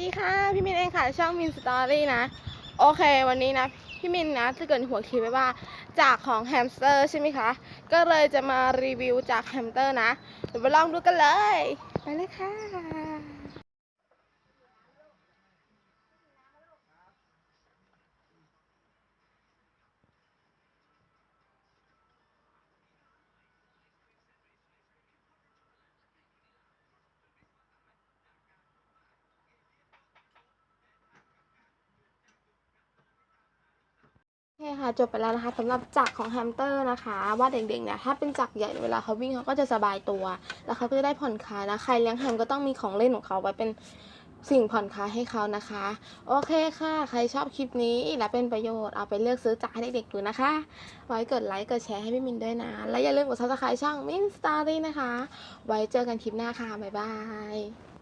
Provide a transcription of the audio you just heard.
ดีค่ะ พี่มินเองค่ะช่องมินสตอรี่นะ โอเค วันนี้นะ พี่มินนะจะเกิดหัวคิดไว้ว่า จากของแฮมสเตอร์ใช่ไหมคะ ก็เลยจะมารีวิวจากแฮมสเตอร์นะเดี๋ยวไปลองดูกันเลย ไปเลยค่ะ โอเคค่ะจบไปแล้วนะคะสำหรับจักรของแฮมสเตอร์นะคะ ว่าเด็กๆเนี่ยถ้าเป็นจักรใหญ่เวลาเขาวิ่งเขาก็จะสบายตัว แล้วเขาก็จะได้ผ่อนคลายนะใครเลี้ยงแฮมก็ต้องมีของเล่นของเขาไว้เป็นสิ่งผ่อนคลายให้เขานะคะ โอเคค่ะ ใครชอบคลิปนี้และเป็นประโยชน์เอาไปเลือกซื้อจักรให้เด็กๆดูนะคะ ไว้กดไลค์กดแชร์ให้พี่มินด้วยนะ และอย่าลืมกดซับสไครต์ช่องมินสตอรี่นะคะ ไว้เจอกันคลิปหน้าค่ะบ๊ายบาย